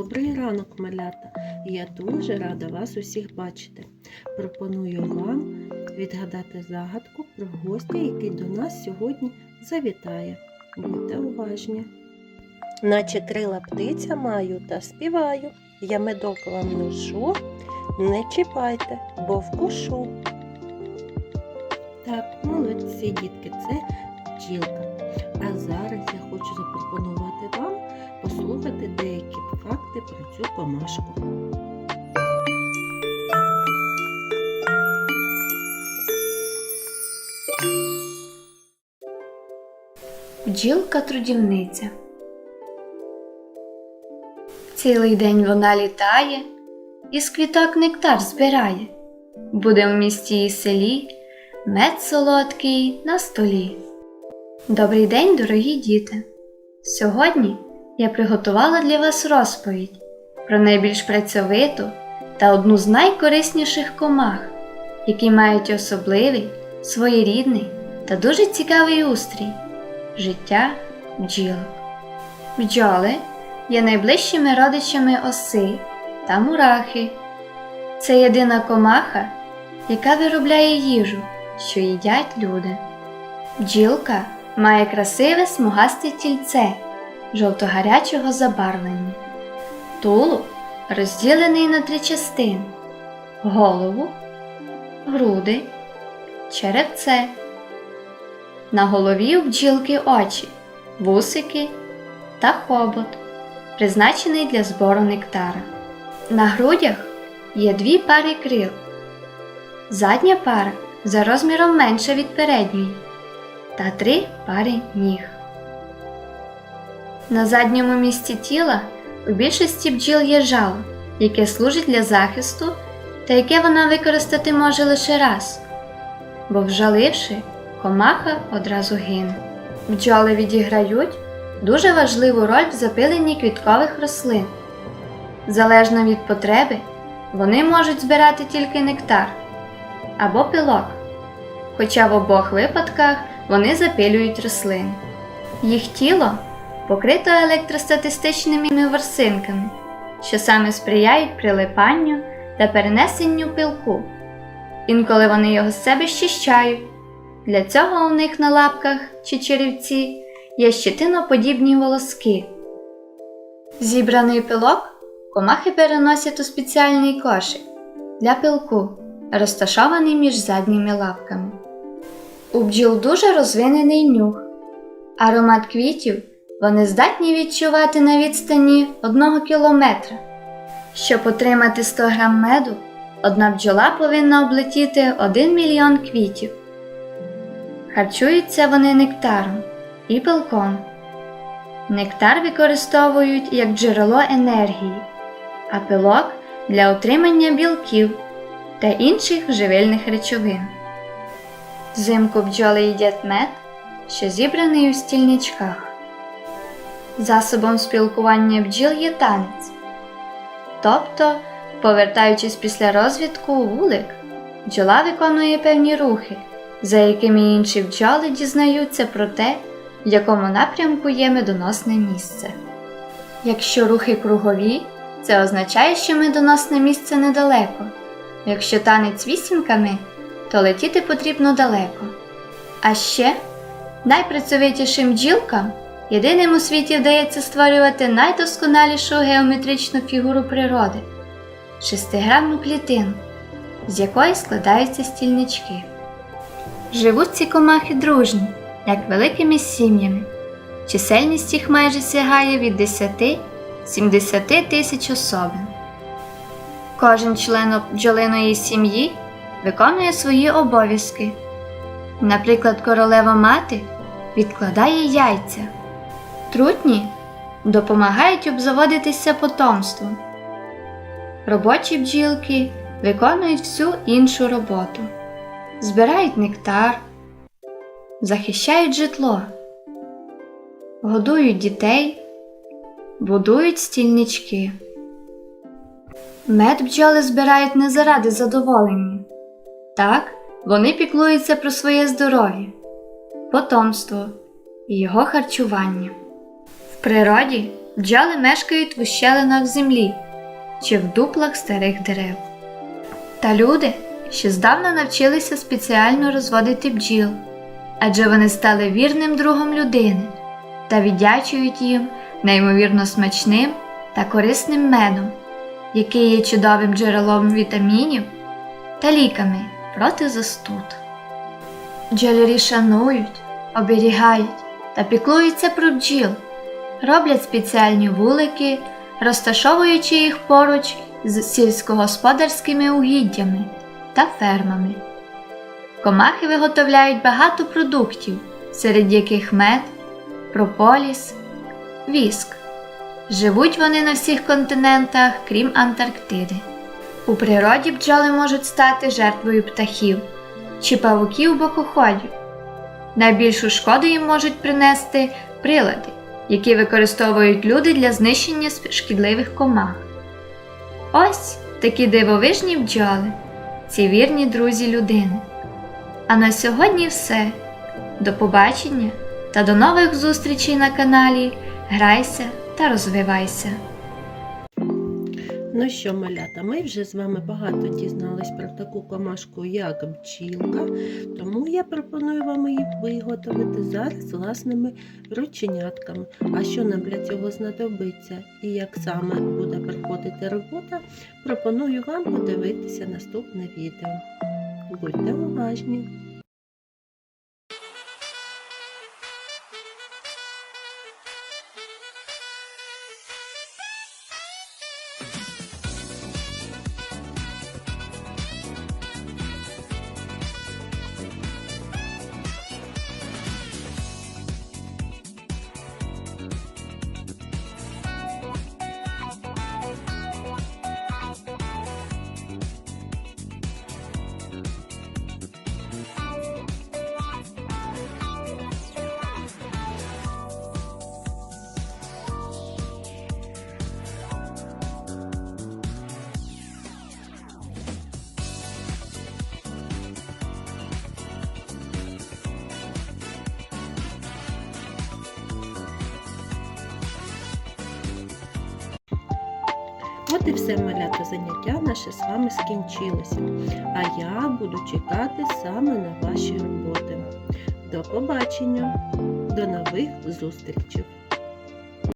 Добрий ранок, малята! Я дуже рада вас усіх бачити. Пропоную вам відгадати загадку про гостя, який до нас сьогодні завітає. Будьте уважні. Наче крила птиця маю та співаю. Я медок вам ношу, не чіпайте, бо вкушу. Так, молодці, дітки, це бджілка. А зараз я хочу запропонувати вам послухати деякі факти про цю комашку. Бджілка трудівниця. Цілий день вона літає, із квіток нектар збирає. Буде в місті і селі мед солодкий на столі. Добрий день, дорогі діти! Сьогодні я приготувала для вас розповідь про найбільш працьовиту та одну з найкорисніших комах, які мають особливий, своєрідний та дуже цікавий устрій життя бджілок. Бджоли є найближчими родичами оси та мурахи. Це єдина комаха, яка виробляє їжу, що їдять люди. Бджілка має красиве смугасте тільце жовто-гарячого забарвлення. Тулуб розділений на три частини: голову, груди, черевце. На голові у бджілки очі, вусики та хобот, призначений для збору нектара. На грудях є дві пари крил. Задня пара за розміром менша від передньої та три пари ніг. На задньому місці тіла у більшості бджіл є жало, яке служить для захисту та яке вона використати може лише раз, бо вжаливши, комаха одразу гине. Бджоли відіграють дуже важливу роль в запиленні квіткових рослин. Залежно від потреби, вони можуть збирати тільки нектар або пилок, хоча в обох випадках вони запилюють рослини. Їх тіло покрито електростатистичними ворсинками, що саме сприяють прилипанню та перенесенню пилку. Інколи вони його з себе щищають. Для цього у них на лапках чи черевці є щетиноподібні волоски. Зібраний пилок комахи переносять у спеціальний кошик для пилку, розташований між задніми лапками. У бджіл дуже розвинений нюх. Аромат квітів вони здатні відчувати на відстані 1 кілометра. Щоб отримати 100 грам меду, одна бджола повинна облетіти 1 мільйон квітів. Харчуються вони нектаром і пилком. Нектар використовують як джерело енергії, а пилок для отримання білків та інших живильних речовин. Взимку бджоли їдять мед, що зібраний у стільничках. Засобом спілкування бджіл є танець. Тобто, повертаючись після розвідку у вулик, бджола виконує певні рухи, за якими інші бджоли дізнаються про те, в якому напрямку є медоносне місце. Якщо рухи кругові, це означає, що медоносне місце недалеко. Якщо танець вісімками, то летіти потрібно далеко. А ще найпрацьовитішим бджілкам єдиним у світі вдається створювати найдосконалішу геометричну фігуру природи шестигранну клітину, з якої складаються стільнички. Живуть ці комахи дружні, як великими сім'ями. Чисельність їх майже сягає від 10-70 тисяч особин. Кожен член бджолиної сім'ї виконує свої обов'язки. Наприклад, королева мати відкладає яйця, трутні допомагають обзаводитися потомством. Робочі бджілки виконують всю іншу роботу, збирають нектар, захищають житло, годують дітей, будують стільнички. Мед бджоли збирають не заради задоволення. Так, вони піклуються про своє здоров'я, потомство і його харчування. Природі бджоли мешкають в ущелинах землі чи в дуплах старих дерев. Та люди ще здавна навчилися спеціально розводити бджіл, адже вони стали вірним другом людини та віддячують їм неймовірно смачним та корисним медом, який є чудовим джерелом вітамінів та ліками проти застуд. Бджолярі шанують, оберігають та піклуються про бджіл, роблять спеціальні вулики, розташовуючи їх поруч з сільськогосподарськими угіддями та фермами. Комахи виготовляють багато продуктів, серед яких мед, прополіс, віск. Живуть вони на всіх континентах, крім Антарктиди. У природі бджоли можуть стати жертвою птахів чи павуків бокоходів. Найбільшу шкоду їм можуть принести прилади, які використовують люди для знищення шкідливих комах. Ось такі дивовижні бджоли, ці вірні друзі людини. А на сьогодні все. До побачення та до нових зустрічей на каналі. Грайся та розвивайся. Ну що, малята, ми вже з вами багато дізнались про таку комашку, як бджілка, тому я пропоную вам її виготовити зараз власними рученятками. А що нам для цього знадобиться і як саме буде проходити робота, пропоную вам подивитися наступне відео. Будьте уважні! От і все малято заняття наше з вами скінчилося. А я буду чекати саме на ваші роботи. До побачення, до нових зустрічей!